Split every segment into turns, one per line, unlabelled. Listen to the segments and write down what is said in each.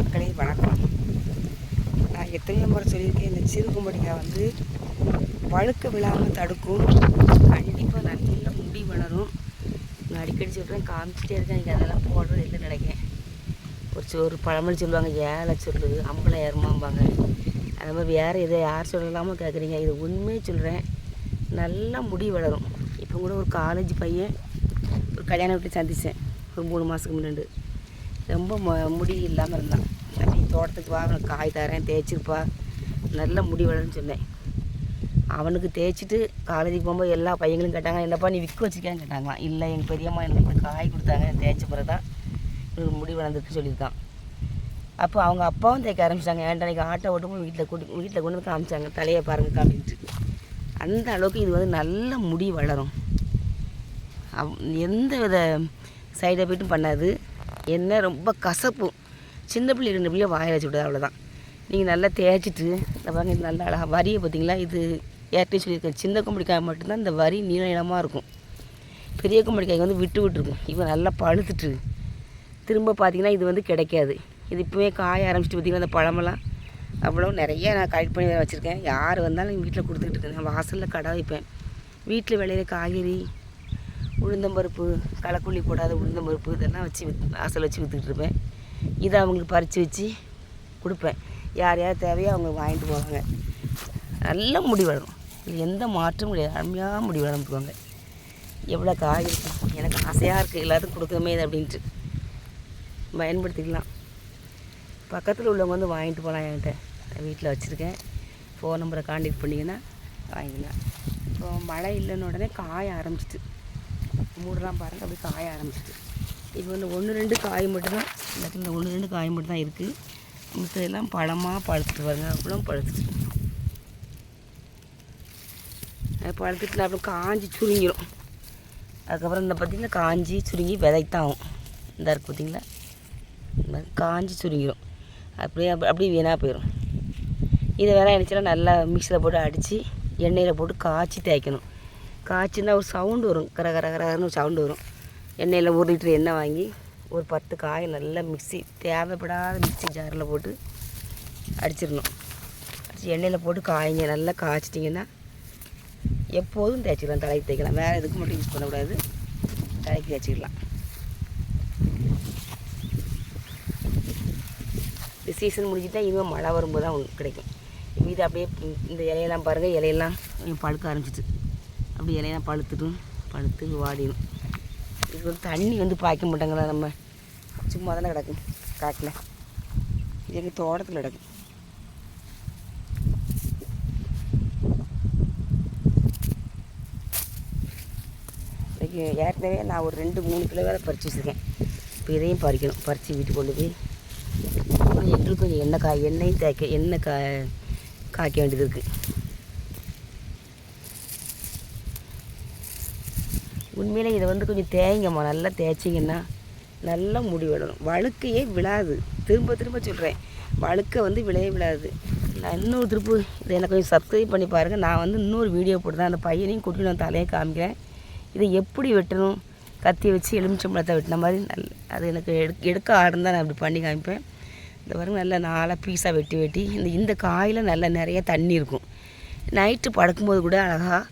மக்களே வணக்கம். நான் எத்தனையோ முறை சொல்லியிருக்கேன் இந்த சிறுகும்படிக்காய் வந்து வழுக்க விழாமல் தடுக்கும். கண்டிப்பாக நல்ல முடி வளரும். நான் அடிக்கடி சொல்கிறேன் காமிச்சிட்டே இருக்கேன் எனக்கு அதெல்லாம் போடுறது இல்லை நினைக்கிறேன். ஒரு ஒரு பழமொழி சொல்லுவாங்க ஏழை சொல்லு அம்பளை ஏறுமாம்பாங்க அது மாதிரி வேறு எதை யார் சொல்லலாமோ கேட்குறீங்க இது உண்மையே சொல்கிறேன் நல்லா முடி வளரும். இப்போ கூட ஒரு காலேஜ் பையன் ஒரு கல்யாண வீட்டில் சந்தித்தேன் ஒரு மூணு மாதத்துக்கு முன்னாடி. ரொம்ப ம முடி இல்லாமல் இருந்தான். தோட்டத்துக்கு வா அவனுக்கு காய் தரேன் தேய்ச்சிருப்பா நல்ல முடி வளரும்னு சொன்னேன். அவனுக்கு தேய்ச்சிட்டு காலேஜுக்கு போகும்போது எல்லா பையங்களும் கேட்டாங்க என்னப்பா நீ விற்க வச்சுருக்கேன்னு கேட்டாங்களாம். இல்லை எங்கள் பெரியம்மா எனக்கு காய் கொடுத்தாங்க தேய்ச்ச பிறகு தான் இவனுக்கு முடி வளர்ந்துருக்கு சொல்லியிருக்கான். அப்போ அவங்க அப்பாவும் தேய்க்க ஆரம்பிச்சிட்டாங்க. ஏன்டா இன்னைக்கு ஆட்டோ ஓட்டும்போது வீட்டில் கூட்டி வீட்டில் கொண்டு வந்து காமிச்சாங்க. தலையை பாருங்க காமிச்சிட்டு அந்த அளவுக்கு இது வந்து நல்ல முடி வளரும். அவ் எந்த வித சைடு எஃபெக்ட்டும் பண்ணாது. என்ன ரொம்ப கசப்பு சின்ன பிள்ளை ரெண்டு பிள்ளைய வாய வச்சு விடாது அவ்வளோதான் நீங்கள் நல்லா தேய்ச்சிட்டு இந்த பாருங்க இது நல்லா அழகாக வரியை பார்த்தீங்களா இது ஏற்கனவே சொல்லியிருக்கேன். சின்ன கும்படிக்காய் மட்டும்தான் இந்த வரி நீள நீளமாக இருக்கும். பெரிய கும்படிக்காய் வந்து விட்டு விட்டுருக்கும். இப்போ நல்லா பழுத்துட்டு திரும்ப பார்த்தீங்கன்னா இது வந்து கிடைக்காது. இது இப்போவே காய ஆரம்பிச்சிட்டு பார்த்தீங்கன்னா அந்த பழமெல்லாம்? அவ்வளோ நிறைய நான் கலெக்ட் பண்ணி வச்சுருக்கேன். யார் வந்தாலும் எங்கள் வீட்டில் கொடுத்துட்டு இருக்கேன். நான் வாசலில் கடை வைப்பேன். வீட்டில் விளையிற காய்கறி உளுந்தம்பருப்பு களைக்கொல்லி போடாத உளுந்தம்பருப்பு இதெல்லாம் வச்சு வாசல் வச்சு விற்றுக்கிட்டு இருப்பேன். இதை அவங்களுக்கு பறித்து வச்சு கொடுப்பேன். யார் யார் தேவையோ அவங்க வாங்கிட்டு போவாங்க. நல்ல முடி வளரும். இது எந்த மாற்றமும் கிடையாது. அருமையாக முடி வளர்ந்துக்குவாங்க எவ்வளோ காய் இருக்கும். எனக்கு ஆசையாக இருக்குது எல்லாத்துக்கும் கொடுக்கணுமே இது அப்படின்ட்டு. பயன்படுத்திக்கலாம். பக்கத்தில் உள்ளவங்க வந்து வாங்கிட்டு போகலாம் என்கிட்ட. வீட்டில் வச்சுருக்கேன். ஃபோன் நம்பரை காண்டாக்ட் பண்ணிங்கன்னா வாங்கிக்கலாம். இப்போ மழை இல்லைன்னு உடனே காய ஆரம்பிச்சிட்டு. மூடலாம் பாருங்கள் அப்படியே காய ஆரம்பிச்சிட்டு. இப்போ வந்து ஒன்று ரெண்டு காய் மட்டும்தான். இந்த இடத்துல இந்த ஒன்று ரெண்டு காய் மட்டும்தான் இருக்குது மித்ததெல்லாம் பழமாக பழுத்துட்டு வருங்க. அவ்வளோ பழுத்துட்டு அது பழுத்துட்டு அப்புறம் காஞ்சி சுருங்கிடும் அதுக்கப்புறம் இந்த பார்த்திங்கன்னா காஞ்சி சுருங்கி விதைத்தான் ஆகும் இந்த இருக்கு பார்த்திங்களா இந்த மாதிரி காஞ்சி சுருங்கிடும் அப்படியே அப்படியே வீணாக போயிடும் இதை வேணால் நினச்சா நல்லா மிக்சியில் போட்டு அடித்து எண்ணெயில் போட்டு காய்ச்சி தேய்க்கணும். காய்ச்சினா ஒரு சவுண்டு வரும். கர கர கரன்னு ஒரு சவுண்டு வரும். எண்ணெயில் ஒரு லிட்டர் எண்ணெய் வாங்கி ஒரு பத்து காய் நல்லா மிக்ஸி தேவைப்படாத மிக்ஸி ஜாரில் போட்டு அடிச்சிடணும். அடிச்சு எண்ணெயில் போட்டு காய்ங்க நல்லா காய்ச்சிட்டிங்கன்னா எப்போதும் தேய்ச்சிக்கலாம் தலைக்கு தேய்க்கலாம். வேறு எதுக்கு மட்டும் யூஸ் பண்ணக்கூடாது. தலைக்கு தேய்ச்சிக்கலாம். இந்த சீசன் முடிஞ்சுட்டா இனிமேல் மழை வரும்போது தான் உங்களுக்கு கிடைக்கும். இது அப்படியே இந்த இலையெல்லாம் பாருங்கள் இலையெல்லாம் பழுக்க ஆரம்பிச்சிட்டு அப்படி இலையெல்லாம் பழுத்துட்டும் பழுத்து வாடிடும். இது வந்து தண்ணி வந்து பாய்க்க மாட்டாங்களா நம்ம. சும்மா தானே கிடக்கும் காட்டில். இது எங்கள் தோட்டத்தில் கிடக்கும் இன்னைக்கு ஏற்கனவே நான் ஒரு ரெண்டு மூணு கிலோ வேலை பறித்து வச்சுருக்கேன். இப்போ இதையும் பறிக்கணும். பறித்து வீட்டுக்கு கொண்டு போய் எங்களுக்கு கொஞ்சம் எண்ணெய் காய் எண்ணெயும் தேய்க்க எண்ணெய் கா காய்க்க வேண்டியது இருக்குது உண்மையில் இதை வந்து கொஞ்சம் தேய்ங்கம்மா நல்லா தேய்ச்சிங்கன்னா நல்லா முடி விடணும். வழுக்கையே விழாது. திரும்ப திரும்ப சொல்கிறேன் வழுக்கை வந்து விளைய விழாது. நான் இன்னொரு திருப்பு இதை எனக்கு கொஞ்சம் சப்ஸ்கிரைப் பண்ணி பாருங்கள் நான் வந்து இன்னொரு வீடியோ போட்டு அந்த பையனையும் கூட்டி நான் தலையை காமிக்கிறேன். இதை எப்படி வெட்டணும்? கத்தி வச்சு எலுமிச்சம்பழத்தை வெட்டின மாதிரி நல் அது எனக்கு எடுக்க எடுக்க ஆடுந்தான் நான் அப்படி பண்ணி காமிப்பேன். இந்த பாருங்க நல்லா நாளாக பீஸாக வெட்டி வெட்டி. இந்த இந்த காயில் நல்லா நிறைய தண்ணி இருக்கும். நைட்டு படுக்கும்போது கூட அழகாக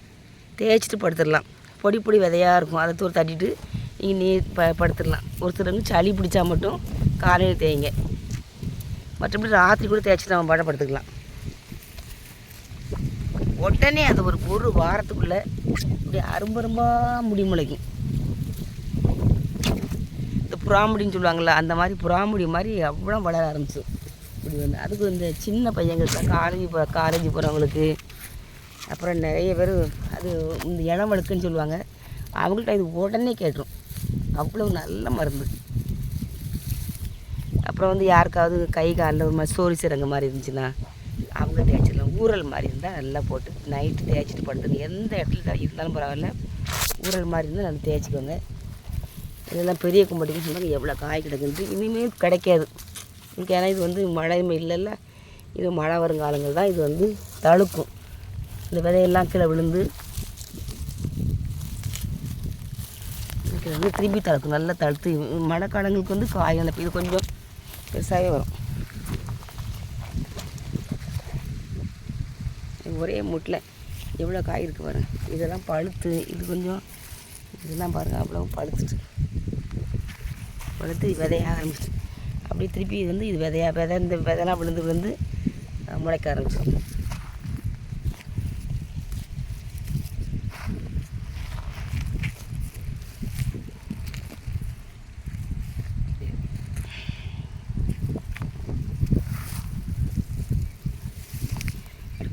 தேய்ச்சிட்டு படுத்துடலாம். பொடி பொடி விதையாக இருக்கும். அதை தூர் தட்டிட்டு நீங்கள் நீர் ப படுத்துடலாம். ஒருத்தருக்கு சளி பிடிச்சா மட்டும் காலையில் தேய்ங்க. மற்றபடி ராத்திரி கூட தேய்ச்சி நம்ம பாட படுத்துக்கலாம். உடனே அந்த ஒரு ஒரு வாரத்துக்குள்ளே இப்படி அரும்பரும்பாக முடி முளைக்கும். இந்த புறாமுடின்னு சொல்லுவாங்கள்ல அந்த மாதிரி புறாமுடி மாதிரி அவ்வளோ வளர ஆரம்பிச்சு இப்படி வந்து அதுக்கு இந்த சின்ன பையங்களுக்கு காலேஜ் போ காலேஜ் போகிறவங்களுக்கு அப்புறம் நிறைய பேர் அது இந்த இளம் வழுக்குன்னு சொல்லுவாங்க. அவங்கள்ட்ட இது உடனே கேட்டுரும். அவ்வளோ நல்ல மருந்து. அப்புறம் வந்து யாருக்காவது கை காலில் ஒரு மாதிரி சோறு சிறங்க மாதிரி இருந்துச்சுன்னா அவங்க தேய்ச்சிடலாம் ஊறல் மாதிரி இருந்தால் நல்லா போட்டு நைட்டு தேய்ச்சிட்டு படுத்துங்க. எந்த இடத்துல இருந்தாலும் பரவாயில்ல. ஊறல் மாதிரி இருந்தால் நல்லா தேய்ச்சிக்கோங்க. இதெல்லாம் பெரிய கும்பட்டிக்கு சொன்னாங்க எவ்வளோ காய் கிடக்குன்ட்டு. இனிமேல் கிடைக்காது. ஏன்னா இது வந்து மழை இல்லைல்ல. இது மழை வருங்காலங்கள் தான் இது வந்து தழுக்கும். இந்த விதையெல்லாம் கீழே விழுந்து கீழே விழுந்து திரும்பி தளர்க்கும் நல்லா தளர்த்து மழைக்காலங்களுக்கு வந்து காய் அந்த இது கொஞ்சம் பெருசாகவே வரும். ஒரே மூட்டில் எவ்வளோ காய் இருக்குது பாருங்கள் இதெல்லாம் பழுத்து இது கொஞ்சம் இதெல்லாம் பாருங்கள் அவ்வளோ பழுத்துட்டு பழுத்து விதைய ஆரம்பிச்சு. அப்படியே திருப்பி இது வந்து இது விதையாக விதை இந்த விதைலாம் விழுந்து விழுந்து முளைக்க ஆரம்பிச்சிடும்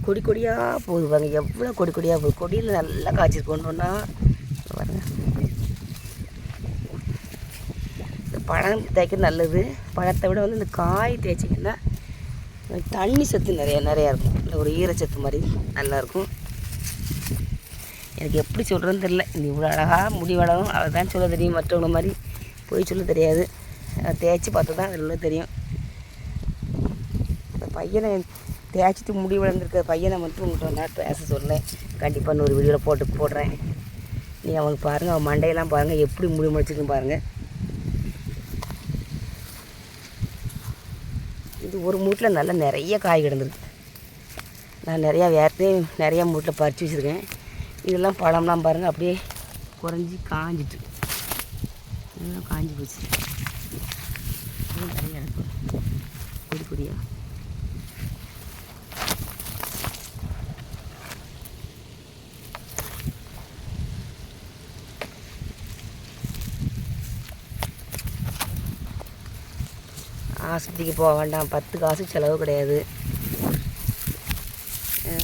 கொடி கொடியாக போகுது பாருங்க. எவ்வளோ கொடி கொடியாக போகுது. கொடியில் நல்லா காய்ச்சிருக்கு. ஒன்று பாருங்க. இந்த பழம் தேய்க்க நல்லது. பழத்தை விட வந்து இந்த காய் தேய்ச்சிங்கன்னா தண்ணி சத்து நிறையா நிறையா இருக்கும். இல்லை ஒரு ஈரச்சத்து மாதிரி நல்லாயிருக்கும் எனக்கு எப்படி சொல்கிறதுன்னு தெரில இந்த இவ்வளோ அழகாக முடி வளரும். அதை தான் சொல்ல தெரியும். மற்றவங்கள மாதிரி போய் சொல்ல தெரியாது. அதை தேய்ச்சி பார்த்து தான் அதில் தெரியும். இந்த பையனை தேய்ச்சிட்டு முடி வளர்ந்துருக்க பையனை மட்டும் உங்கள்கிட்ட நான் பேச சொல்லேன். கண்டிப்பாக இன்னொரு வீடியோவில் போட்டு போடுறேன். நீ அவனுக்கு பாருங்கள் அவன் மண்டையெல்லாம் பாருங்கள் எப்படி முடி முடிச்சிருக்குன்னு பாருங்கள் இது ஒரு மூட்டில் நல்லா நிறைய காய் கிடந்திருக்கு. நான் நிறையா வேர்த்தே நிறையா மூட்டில் பறித்து வச்சுருக்கேன். இதெல்லாம் பழம்லாம் பாருங்கள் அப்படியே குறைஞ்சி காஞ்சிட்டு. இதெல்லாம் காஞ்சி போச்சு இன்னும் நிறைய இருக்கும் கொடி கொடியாக ஆஸ்பத்திரிக்கு போக வேண்டாம். பத்து காசு செலவு கிடையாது.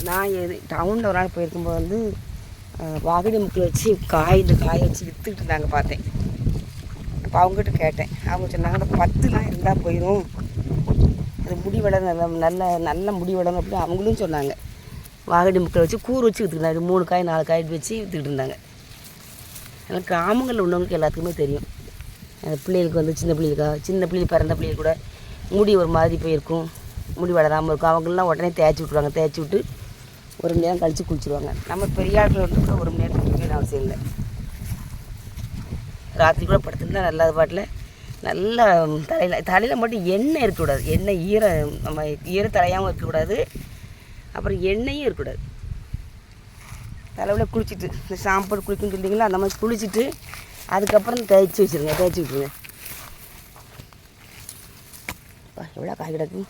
நான் எது டவுனில் ஒரு நாள் போயிருக்கும்போது வந்து வாகடி முக்கில் வச்சு காய் இந்த காயை வச்சு விற்றுக்கிட்டு இருந்தாங்க பார்த்தேன். அப்போ அவங்ககிட்ட கேட்டேன். அவங்க சொன்னாங்க பத்து பத்துலாம் இருந்தால் போயிடும் அது முடி வளர நல்ல நல்ல நல்ல முடி வளரும் அப்படின்னு அவங்களும் சொன்னாங்க. வாகடி முக்கில் வச்சு கூறு வச்சு விற்றுக்கிட்டாங்க மூணு காய் நாலு காய் வச்சு விற்றுக்கிட்டு இருந்தாங்க. அதனால் கிராமங்களில் உள்ளவங்களுக்கு எல்லாத்துக்குமே தெரியும். பிள்ளைகளுக்கு வந்து சின்ன பிள்ளைகளுக்கா சின்ன பிள்ளைகள் பிறந்த பிள்ளைகள் கூட முடி ஒரு மாதிரி போயிருக்கும். முடி வளராமல் இருக்கும். அவங்களாம் உடனே தேய்ச்சி விட்ருவாங்க தேய்ச்சி விட்டு ஒரு மணி நேரம் கழித்து குளிச்சுருவாங்க. நம்ம பெரிய ஆட்கள் வந்து கூட ஒரு மணி நேரம் குளிக்கணும்னு அவசியம் இல்லை ராத்திரி கூட படுத்துருந்தா நல்லா பாட்டில் நல்ல தலையில் தலையில் மட்டும் எண்ணெய் இருக்கக்கூடாது. எண்ணெய் ஈர நம்ம ஈர தலையாகவும் இருக்கக்கூடாது. அப்புறம் எண்ணெயும் இருக்கக்கூடாது. தலைவில் குளிச்சுட்டு இந்த ஷாம்பு குளிக்கணும்னு சொல்லிங்களா அந்த மாதிரி குளிச்சுட்டு அதுக்கப்புறம் தேய்ச்சி வச்சுருங்க தேய்ச்சி விட்ருங்க அப்பா, எவ்வளோ காய் கிடக்கு?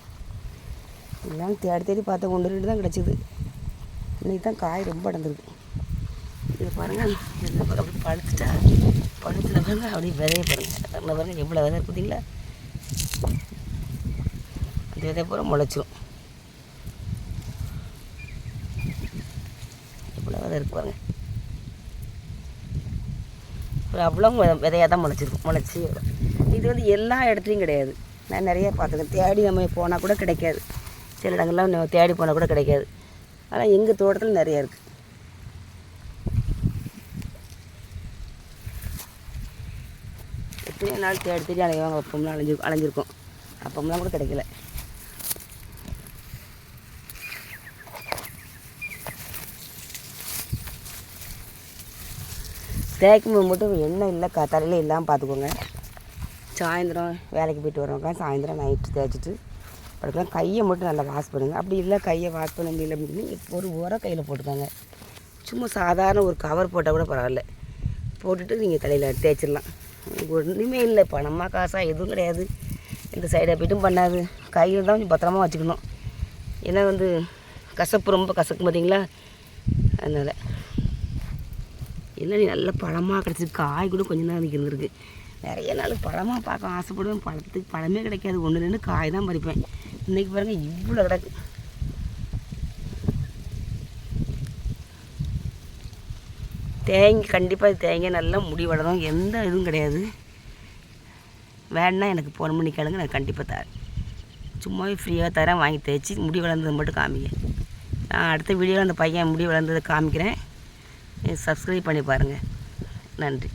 எல்லாம் தேடி தேடி பார்த்து கொண்டு ரெண்டு தான் கிடச்சிது. இன்னைக்கு தான் காய் ரொம்ப அடந்துருக்கு இது பாருங்கள் இந்த அப்படி பழுத்துட்டா? பழுத்துல பாருங்க அப்படியே விதைய பாருங்க. அதில் பாருங்கள் எவ்வளோ விதை இருக்குதுங்களா அந்த விதை பூரா முளைச்சிரும். எவ்வளோ விதை இருக்கு பாருங்கள் அவ்வளோ விதையாக தான் முளைச்சிருக்கும் முளைச்சி. இது வந்து எல்லா இடத்துலையும் கிடையாது. நான் நிறைய பார்த்துருக்கேன் தேடி நம்ம போனால் கூட கிடைக்காது. சில இடங்கள்லாம் நம்ம தேடி போனால் கூட கிடைக்காது. ஆனால் எங்கள் தோட்டத்தில் நிறைய இருக்குது எத்தனையோ நாள் தேடி தேடி அலைவாங்க. அப்பம்லாம் அலைஞ்சிருக்கும் அலைஞ்சிருக்கோம் அப்பம்லாம் கூட கிடைக்கல. தேய்க்கும்போது மட்டும் எண்ணெய் இல்லை க தலையில் இல்லாமல் பார்த்துக்கோங்க. சாயந்தரம் வேலைக்கு போயிட்டு வரவங்க சாயந்தரம் நைட்டு தேய்ச்சிட்டு படுக்கலாம். கையை மட்டும் நல்லா வாஷ் பண்ணுங்கள் அப்படி இல்லை கையை வாஷ் பண்ண முடியல அப்படின்னு ஒரு உரம் கையில் போட்டுக்காங்க. சும்மா சாதாரண ஒரு கவர் போட்டால் கூட பரவாயில்ல. போட்டுட்டு நீங்கள் தலையில் தேய்ச்சிடலாம். ஒன்றுமே இல்லை. பணமாக காசாக எதுவும் கிடையாது. இந்த சைடு எஃபெக்ட்டும் பண்ணாது. கையில் தான் கொஞ்சம் பத்திரமா வச்சுக்கணும். ஏன்னா வந்து கசப்பு ரொம்ப கசக்கும் பார்த்தீங்களா அதனால். இல்லை நீ நல்ல பழமாக கிடச்சிருக்கு? காய் கூட கொஞ்ச நேரம் இருந்திருக்கு நிறைய நாள் பழமாக பார்க்க ஆசைப்படுவேன். பழத்துக்கு பழமே கிடைக்காது. ஒன்று ரெண்டு காய் தான் பறிப்பேன். இன்றைக்கி பாருங்கள் இவ்வளோ கிடக்கு. தேங்கி கண்டிப்பாக தேங்காய் நல்லா முடி வளரும். எந்த இதுவும் கிடையாது. வேணா எனக்கு ஃபோன் பண்ணி கேளுங்க நான் கண்டிப்பாக தரேன். சும்மாவே ஃப்ரீயாக தரேன். வாங்கி தேய்ச்சி முடி வளர்ந்தது மட்டும் காமிங்க. நான் அடுத்த வீடியோவில் அந்த பையன் முடி வளர்ந்ததை காமிக்கிறேன். சப்ஸ்கிரைப் பண்ணி பாருங்கள் நன்றி.